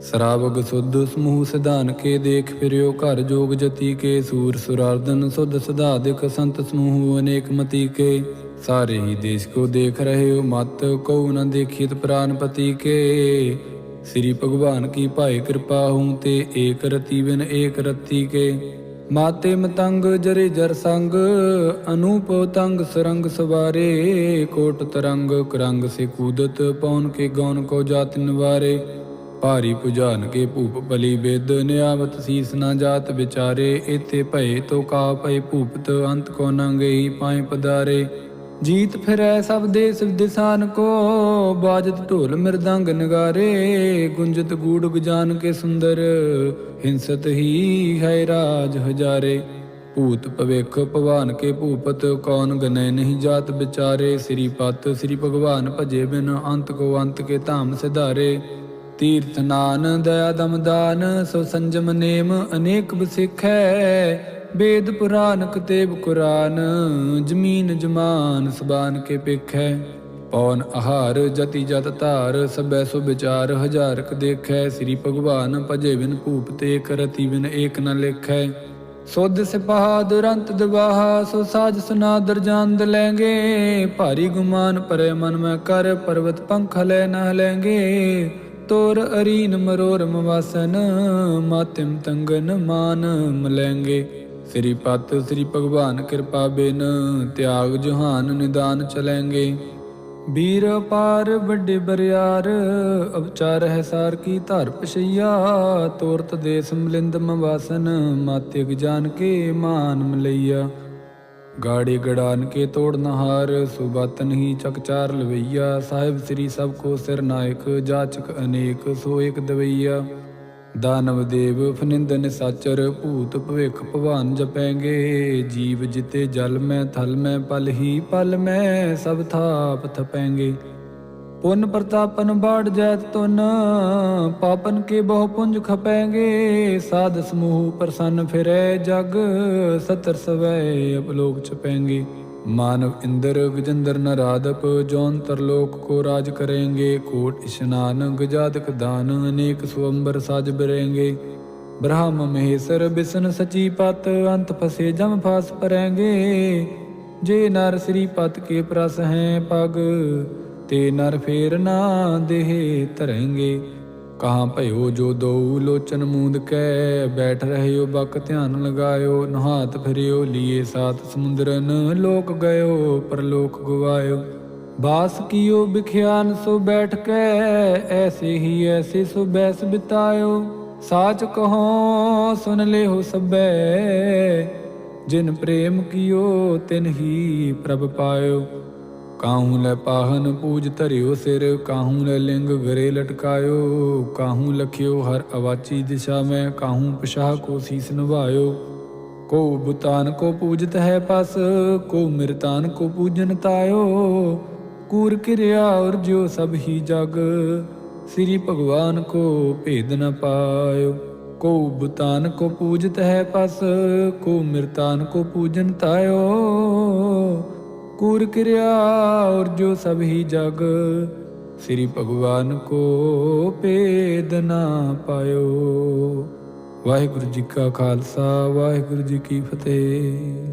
ਸਰਾਵਗ ਸੁਧ ਸਮੂਹ ਸਿਧਾਨ ਕੇ ਦੇਖ ਫਿਰਿਓ, ਘਰ ਜੋਗ ਜਤੀ ਕੇ, ਸੂਰ ਸੁਰਾਰਦਨ ਸੁਧ ਸਦਾਦਿਕ ਸੰਤ ਸਮੂਹ ਅਨੇਕ ਮਤੀ ਕੇ। ਸਾਰੇ ਹੀ ਦੇਸ਼ ਕੋ ਦੇਖ ਰਹੇ ਹੋ, ਮਤ ਕਉ ਨ ਦੇਖਿਤ ਪ੍ਰਾਨਪਤੀ ਕੇ। ਸ੍ਰੀ ਭਗਵਾਨ ਕੀ ਭਾਈ ਕਿਰਪਾ ਹੂੰ ਤੇ ਏਕ ਰਤੀ ਬਿਨ ਏਕ ਰਤੀ ਕੇ। ਮਾਤੇ ਮਤੰਗ ਜਰੇ ਜਰ ਸੰਗ, ਅਨੂਪ ਤੰਗ ਸਰੰਗ ਸਵਾਰੇ। ਕੋਟ ਤਰੰਗ, ਕਰੰਗ ਸੇ ਕੂਦਤ ਪੌਨ ਕੇ ਗੌਨ ਕੋ ਜਾਤ ਨਿਵਾਰੇ। ਭਾਰੀ ਪੁਜਾਨ ਕੇ ਭੂਪ ਬਲੀ ਬੇਦ ਨਿਆਵਤ ਸੀਸ ਨਾ ਜਾਤ ਵਿਚਾਰੇ ਇਤੇ ਭਏ ਤੋ ਕਾ ਭਏ ਭੂਪਤ, ਅੰਤ ਕੋ ਨ ਗਈ ਪਾਏ ਪਦਾਰੇ ਜੀਤ ਫਿਰੈ ਸਭ ਦੇਸ ਦਿਸਾਨ ਕੋ, ਬਾਜਤ ਢੋਲ ਮਿਰਦੰਗ ਨਗਾਰੇ। ਗੁੰਜਤ ਗੂੜ ਗਜਾਨ ਕੇ ਸੁੰਦਰ, ਹਿੰਸਤ ਹੀ ਹੈ ਰਾਜ ਹਜ਼ਾਰੇ। ਭੂਤ ਭਵੇਖ ਭਵਾਨ ਕੇ ਭੂਪਤ, ਕੌਣ ਗਨੈ ਨਹੀਂ ਜਾਤ ਵਿਚਾਰੇ। ਸ੍ਰੀ ਪਤ ਸ੍ਰੀ ਭਗਵਾਨ ਭਜੇ ਬਿਨ, ਅੰਤ ਕੋ ਅੰਤ ਕੇ ਧਾਮ ਸਿਧਾਰੇ। ਤੀਰਥ ਨਾਨ ਦਇਆ ਦਮਦਾਨ ਸੋ ਸੰਜਮ ਨੇਮ ਅਨੇਕ ਬਸਿਖੈ। ਵੇਦ ਪੁਰਾਨ ਕਤੇਬ ਕੁਰਾਨ, ਜਮੀਨ ਜਮਾਨ ਸਬਾਨ ਕੇ ਪਿਖੈ। ਪੌਨ ਆਹਾਰ ਜਤੀ ਜਤ ਧਾਰ ਸਬੈ ਸੋ ਵਿਚਾਰ ਹਜ਼ਾਰਕ ਦੇਖੈ। ਸ੍ਰੀ ਭਗਵਾਨ ਭਜੇ ਬਿਨ ਭੂਪ ਤੇ ਕਰਤੀ ਬਿਨ ਏਕ ਨ ਲੇਖੈ। ਸੁਧ ਸਿਪਾਹ ਦੁਰੰਤ ਦਵਾਹਾ, ਸੋ ਸਾਜ ਸੁਨਾਦਰ ਜਾਨ ਲੈਂਗੇ। ਭਾਰੀ ਗੁਮਾਨ ਪਰੇ ਮਨ ਮੈਂ ਕਰ, ਪਰਵਤ ਪੰਖ ਲੈ ਨਾ ਲੈਂਗੇ। ਤੋਰ ਅਰੀਨ ਮਰੋਰ ਮਵਾਸਨ, ਮਾਤਿਮ ਤੰਗਨ ਮਾਨ ਮਲੈਂਗੇ ਸ੍ਰੀ ਪਤ, ਸ੍ਰੀ ਭਗਵਾਨ ਕਿਰਪਾ ਬਿਨ, ਤਿਆਗ ਜਹਾਨ ਨਿਦਾਨ ਚਲੈਂਗੇ ਵੀਰ ਪਾਰ ਵੱਡੇ ਬਰਿਆਰ, ਅਵਚਾਰ ਹੈ ਸਾਰ ਕੀ ਧਰ ਪਸ਼ਈਆ। ਤੋਰਤ ਦੇਸ ਮਲਿੰਦ ਮਵਾਸਨ ਮਾਤਿਕ ਜਾਨ ਕੇ ਮਾਨ ਮਲਈਆ। ਗਾੜੀ ਗੜਾਨ ਕੇ ਤੋੜ ਨਹਾਰ ਸੁਬਤਨ ਹੀ ਚਕਚਾਰ ਲਵਈਆ। ਸਾਹਿਬ ਸ੍ਰੀ ਸਭ ਕੋ ਸਿਰ ਨਾਇਕ, ਜਾਚਕ ਅਨੇਕ, ਸੋ ਏਕ ਦਵਈਆ। ਦਾਨਵ ਦੇਵ ਫਨਿੰਦਨ ਸਾਚਰ, ਭੂਤ ਭਵਿਖ ਭਵਾਨ ਜਪੈਂਗੇ। ਜੀਵ ਜਿਤੇ ਜਲ ਮੈਂ, ਥਲ ਮੈਂ, ਪਲ ਹੀ ਪਲ ਮੈਂ, ਸਭ ਥਾਪ ਥਪੈਂਗੇ। ਪੁਨ ਪ੍ਰਤਾਪਨ ਬਾੜ ਜੈਤ ਤੁਨ ਪਾਪਨ ਕੇ ਬਹੁ ਪੁੰਜ ਖਪੈਂਗੇ, ਸਾਧ ਸਮੂਹ ਪ੍ਰਸੰਨ ਫਿਰੈ ਜਗ, ਸਤਰ ਸਵੈ ਅਪਲੋਕ ਚਪੈਂਗੇ ਮਾਨਵ ਇੰਦਰ ਗਜੰਦਰ ਨਰਾਦਪ ਜੌਨ ਤਰਲੋਕ ਕੋ ਰਾਜ ਕरेंगे ਕੋਟ ਇਸ਼ਨਾਨ ਗਜਾਦਕ ਦਾਨ, ਅਨੇਕ ਸੁਅੰਬਰ ਸਾਜ ਬਰੇਂਗੇ। ਬ੍ਰਹਮ ਮਹੇਸ਼ਰ ਬਿਸ਼ਨ ਸਚੀ ਪਤ, ਅੰਤ ਫਸੇ ਜਮ ਫਾਸ ਪਰੇਂਗੇ ਜੇ ਨਰ ਸ੍ਰੀ ਪਤ ਕੇ ਪ੍ਰਸ ਹੈ ਪਗ ਤੇ ਨਰ ਫੇਰ ਨਾ ਦੇਹ ਧਰੇਂਗੇ। ਕਹਾਂ ਭਇਓ ਜੋ ਦਉ ਲੋਚਨ ਮੂੰਦ ਕੈ, ਬੈਠ ਰਹਿਓ ਬਕ ਧਿਆਨ ਲਗਾਇਓ, ਨਹਾਤ ਫਿਰਿਓ, ਲੀਏ ਸਾਤ ਸਮੁੰਦਰਨ ਲੋਕ ਗਇਓ, ਪਰਲੋਕ ਗਵਾਇਓ। ਬਾਸ ਕੀਓ ਵਿਖਿਆਨ ਸੋ ਬੈਠ ਕੈ, ਐਸੇ ਹੀ ਐਸੇ ਸੋ ਬੈਸ ਬਿਤਾਇਓ। ਸਾਚ ਕਹੋ, ਸੁਨ ਲਿਓ ਸਬੈ ਜਿਨ ਪ੍ਰੇਮ ਕੀਓ ਤਿਨ ਹੀ ਪ੍ਰਭ ਪਾਇਓ। ਕਾਹੂ ਲੈ ਪਾਹਨ ਪੂਜ ਧਰਿਓ ਸਿਰ, ਕਾਹੂ ਲੈ ਲਿੰਗ ਗਰੇ ਲਟਕਾਇਓ, ਕਾਹੂ ਲਖਿਓ ਹਰ ਅਵਾਚੀ ਦਿਸ਼ਾ ਮੈਂ, ਕਾਹੂ ਪਸ਼ਾਹ ਕੋ ਸੀਸ ਨਿਭਾਇਓ। ਕੋ ਬੁਤਾਨ ਕੋ ਪੂਜਤ ਹੈ ਪਸ, ਕੋ ਮਿਰਤਾਨ ਕੋ ਪੂਜਨ ਤਾਇਓ। ਕੂਰ ਕਿਰਿਆ ਔਰ ਜੋ ਸਭ ਹੀ ਜਗ, ਸ੍ਰੀ ਭਗਵਾਨ ਕੋ ਭੇਦ ਨ ਪਾਇਓ। ਕੋ ਬੁਤਾਨ ਕੋ ਪੂਜਤ ਹੈ ਪਸ, ਕੋ ਮਿਰਤਾਨ ਕੋ ਪੂਜਨ ਤਾਇਓ। ਕੂਰ ਕਿਰਿਆ ਔਰ ਜੋ ਸਭ ਹੀ ਜਗ, ਸ੍ਰੀ ਭਗਵਾਨ ਕੋ ਭੇਦ ਨਾ ਪਾਇਓ। ਵਾਹਿਗੁਰੂ ਜੀ ਕਾ ਖਾਲਸਾ, ਵਾਹਿਗੁਰੂ ਜੀ ਕੀ ਫਤਿਹ।